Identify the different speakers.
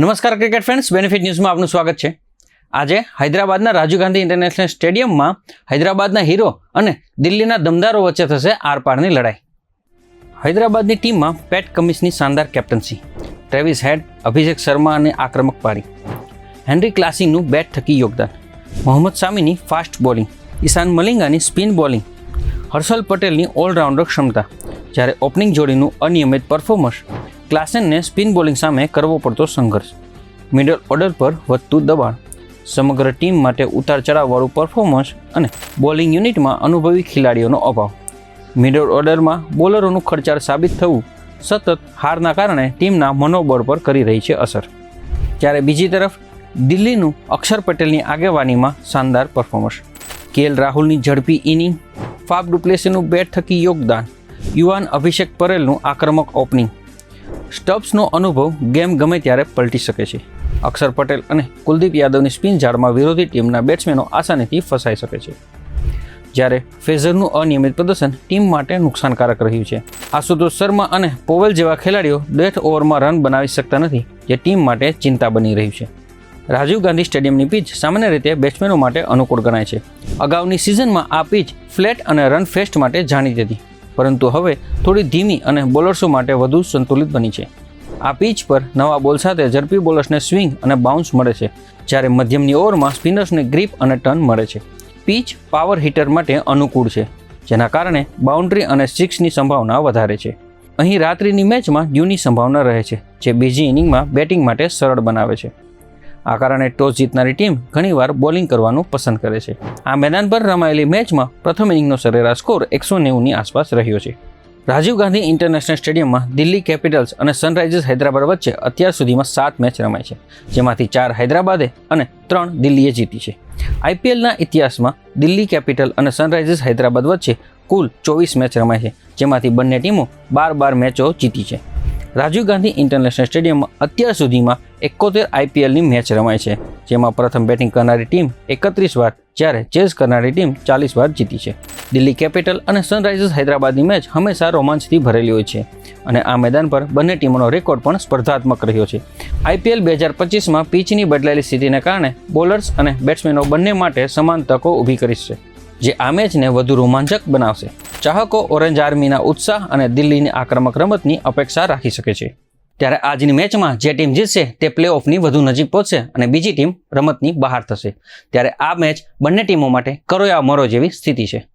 Speaker 1: નમસ્કાર cricket friends benefit ન્યૂઝમાં આપનું સ્વાગત છે. આજે હૈદરાબાદના રાજીવ ગાંધી ઇન્ટરનેશનલ સ્ટેડિયમમાં હૈદરાબાદના હીરો અને દિલ્હીના દમદારો વચ્ચે થશે આરપારની લડાઈ. હૈદરાબાદની ટીમમાં પેટ કમિન્સની શાનદાર captaincy Travis Head Abhishek Sharma અને આક્રમક પારી. હેનરી ક્લાસિંગનું બેટ થકી યોગદાન મોહમ્મદ શામીની ફાસ્ટ બોલિંગ ઈશાન મલિંગાની સ્પિન બોલિંગ હર્ષલ પટેલની ઓલરાઉન્ડર ક્ષમતા, જ્યારે ઓપનિંગ જોડીનું અનિયમિત પરફોર્મન્સ ક્લાસેનને સ્પિન બોલિંગ સામે કરવો પડતો સંઘર્ષ. મિડલ ઓર્ડર પર વધતું દબાણ, સમગ્ર ટીમ માટે ઉતાર ચઢાવવાળું પરફોર્મન્સ અને બોલિંગ યુનિટમાં અનુભવી ખેલાડીઓનો અભાવ. મિડલ ઓર્ડરમાં બોલરોનું ખર્ચાળ સાબિત થવું સતત હારના કારણે ટીમના મનોબળ પર કરી રહી છે અસર. જ્યારે બીજી તરફ, દિલ્હીનું અક્ષર પટેલની આગેવાનીમાં શાનદાર પરફોર્મન્સ કેએલ રાહુલની ઝડપી ઇનિંગ, ફાફ ડુપ્લેસીનું બેટ થકી યોગદાન, યુવાન અભિષેક પરેલનું આક્રમક ઓપનિંગ સ્ટબ્સનો અનુભવ ગેમ ગમે ત્યારે પલટી શકે છે. અક્ષર પટેલ અને કુલદીપ યાદવની સ્પિન ઝાડમાં વિરોધી ટીમના બેટ્સમેનો આસાનીથી ફસાઈ શકે છે. જ્યારે ફેઝરનું અનિયમિત પ્રદર્શન ટીમ માટે નુકસાનકારક રહ્યું છે. આશુતોષ શર્મા અને પોવેલ જેવા ખેલાડીઓ ડેથ ઓવરમાં રન બનાવી શકતા નથી, જે ટીમ માટે ચિંતા બની રહ્યું છે. રાજીવ ગાંધી સ્ટેડિયમની પિચ સામાન્ય રીતે બેટ્સમેનો માટે અનુકૂળ ગણાય છે. અગાઉની સિઝનમાં આ પિચ ફ્લેટ અને રન ફેસ્ટ માટે જાણીતી હતી પરંતુ હવે થોડી ધીમી અને બોલર્સો માટે વધુ સંતુલિત બની છે. આ પિચ પર નવા બોલ સાથે ઝડપી બોલર્સને સ્વિંગ અને બાઉન્સ મળે છે, જ્યારે મધ્યમની ઓવરમાં સ્પિનર્સને ગ્રીપ અને ટર્ન મળે છે. પિચ પાવર હિટર માટે અનુકૂળ છે, જેના કારણે બાઉન્ડ્રી અને સિક્સની સંભાવના વધારે છે. અહીં રાત્રિની મેચમાં ડ્યુની સંભાવના રહે છે, જે બીજી ઇનિંગમાં બેટિંગ માટે સરળ બનાવે છે. આ કારણે ટોસ જીતનારી ટીમ ઘણીવાર બોલિંગ કરવાનું પસંદ કરે છે. આ મેદાન પર રમાયેલી મેચમાં પ્રથમ ઇનિંગનો સરેરાશ સ્કોર એકસો નેવુંની આસપાસ રહ્યો છે. રાજીવ ગાંધી ઇન્ટરનેશનલ સ્ટેડિયમમાં દિલ્હી કેપિટલ્સ અને સનરાઇઝર્સ હૈદરાબાદ વચ્ચે અત્યાર સુધીમાં સાત મેચ રમાઈ છે. જેમાંથી ચાર હૈદરાબાદે અને ત્રણ દિલ્હીએ જીતી છે. આઈપીએલના ઇતિહાસમાં દિલ્હી કેપિટલ અને સનરાઇઝર્સ હૈદરાબાદ વચ્ચે કુલ ચોવીસ મેચ રમાય છે. જેમાંથી બંને ટીમો બાર બાર મેચો જીતી છે. રાજીવ ગાંધી ઇન્ટરનેશનલ સ્ટેડિયમમાં અત્યાર સુધીમાં એકોતેર આઈપીએલની મેચ રમાય છે, જેમાં પ્રથમ બેટિંગ કરનારી ટીમ એકત્રીસ વાર, જ્યારે ચેઝ કરનારી ટીમ ચાલીસ વાર જીતી છે. દિલ્હી કેપિટલ અને સનરાઇઝર્સ હૈદરાબાદની મેચ હંમેશા રોમાંચથી ભરેલી હોય છે અને આ મેદાન પર બંને ટીમોનો રેકોર્ડ પણ સ્પર્ધાત્મક રહ્યો છે. આઈપીએલ બે હજાર પચીસમાં પીચની બદલાયેલી સ્થિતિને કારણે બોલર્સ અને બેટ્સમેનો બંને માટે સમાન તકો ઊભી કરી છે, જે આ મેચને વધુ રોમાંચક બનાવશે. ચાહકો ઓરેન્જ આર્મીના ઉત્સાહ અને દિલ્હીની આક્રમક રમતની અપેક્ષા રાખી શકે છે. ત્યારે આજની મેચમાં જે ટીમ જીતશે તે પ્લે ઓફની વધુ નજીક પહોંચશે અને બીજી ટીમ રમતની બહાર થશે. ત્યારે આ મેચ બંને ટીમો માટે કરો યા મરો જેવી સ્થિતિ છે.